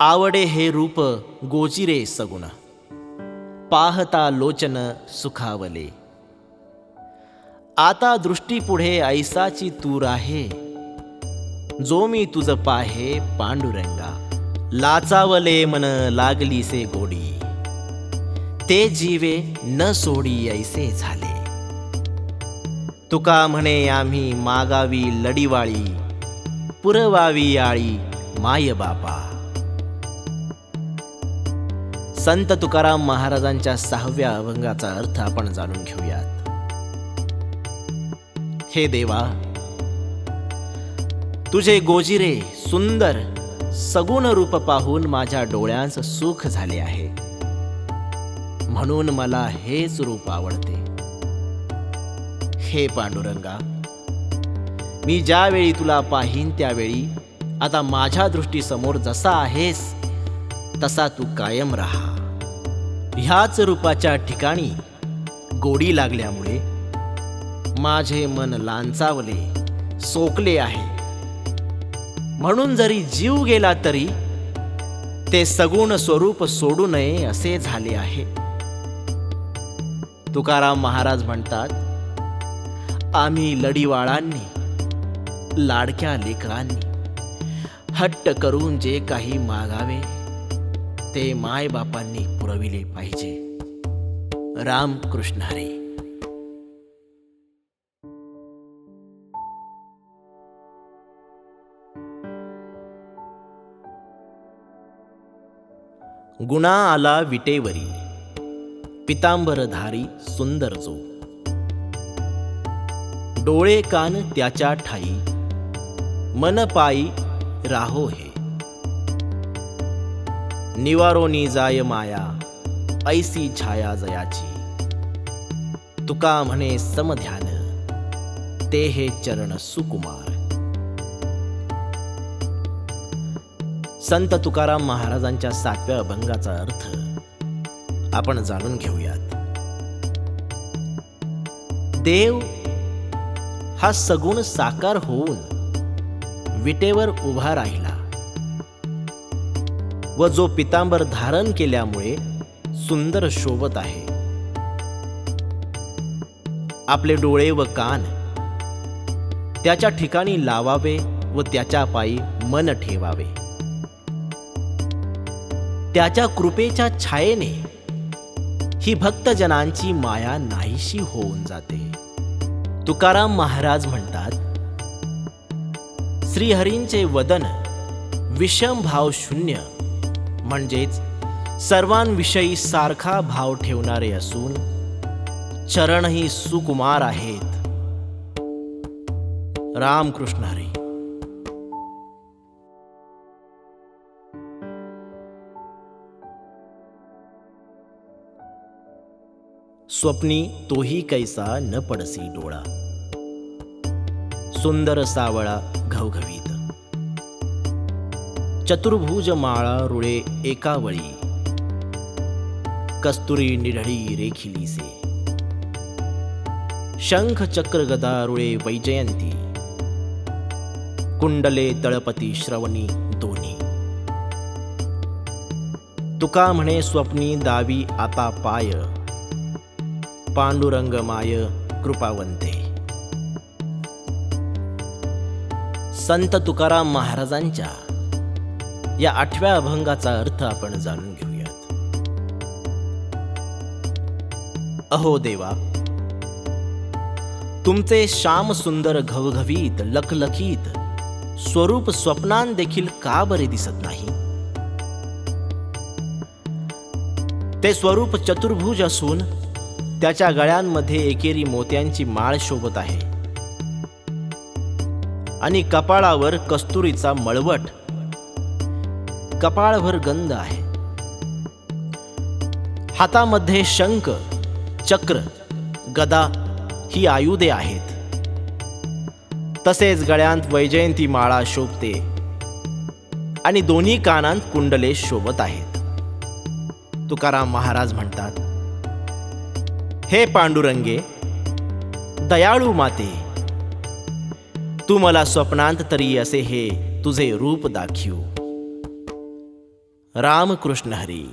आवडे हे रूप गोजिरे सगुण. पाहता लोचन सुखावले. आता दृष्टी पुढे ऐसाची तूर आहे. जो मी तुझ पाहे पांडुरंगा. लाचावले मन लागलीसे गोडी. ते जीवे न सोडी ऐसे झाले. तुका म्हणे आम्ही मागावी लडीवाळी. पुरवावी आळी माय बापा. संत तुकाराम महाराजांच्या सहाव्या अभंगाचा अर्थ आपण जाणून घेऊयात. हे देवा तुझे गोजिरे सुंदर सगुण रूप पाहून माझ्या डोळ्यांच सुख झाले आहे. म्हणून मला हेच रूप आवडते. हे पांडुरंगा मी ज्यावेळी तुला पाहीन त्यावेळी आता माझ्या दृष्टीसमोर जसा आहेस तसा तू कायम राहा. ह्याच रूपाच्या ठिकाणी गोडी लागल्यामुळे माझे मन लांचावले सोकले आहे. म्हणून जरी जीव गेला तरी ते सगुण स्वरूप सोडू नये असे झाले आहे. तुकाराम महाराज म्हणतात आम्ही लढीवाळांनी लाडक्या लेकरांनी हट्ट करून जे काही मागावे ते मायबापांनी पुरविले पाहिजे. रामकृष्ण हरी. गुणा आला विटेवरी. पितांबरधारी सुंदर जो. डोळे कान त्याच्या ठाई. मन पायी राहो हे. निवारोनी जाय माया ऐसी छाया जयाची। तुका म्हणे समध्यान ते हे चरण सुकुमार। संत तुकाराम महाराजांच्या सातव्या अभंगाचा अर्थ आपण जाणून घेऊयात। देव हा सगुण साकार होऊन विटेवर उभा राहिला। व जो पितांबर धारण केल्यामुळे सुंदर शोभत आहे. आपले डोळे व कान त्याच्या ठिकाणी लावावे व त्याच्या पायी मन ठेवावे. त्याच्या कृपेच्या छायेने ही भक्तजनांची माया नाहीशी होऊन जाते. तुकाराम महाराज म्हणतात श्रीहरींचे वदन विषम भाव शून्य म्हणजेच सर्वांविषयी सारखा भाव ठेवणारे असून चरणही सुकुमार आहेत. रामकृष्ण हरी. स्वप्नी तोही कैसा न पडसी डोळा. सुंदर सावळा घवघवीत. चतुर्भुज माळा रुळे एकावळी। कस्तुरी निढळी रेखिलीसे। शंख चक्र गदा रुळे वैजयंती। कुंडले तळपती श्रवणी दोन्ही तुका म्हणे स्वप्नी दावी आता पाय। पांडुरंग माय कृपावंते। संत तुकाराम महाराजांच्या या आठव्या अभंगाचा अर्थ आपण जाणून घेऊयात. अहो देवा तुमचे श्याम सुंदर घवघवीत लखलखीत स्वरूप स्वप्नान देखील का बरे दिसत नाही? ते स्वरूप चतुर्भुज असून त्याच्या गळ्यांमध्ये एकेरी मोत्यांची माळ शोभत आहे. आणि कपाळावर कस्तुरीचा मळवट कपाळभर गंध आहे. हातामध्ये शंख चक्र गदा ही आयुधे आहेत. तसेच गळ्यांत वैजयंती माळा शोभते आणि दोन्ही कानांत कुंडले शोभत आहेत. तुकाराम महाराज म्हणतात हे पांडुरंगे दयाळू माते तू मला स्वप्नांत तरी असे हे तुझे रूप दाखिव रामकृष्ण हरी।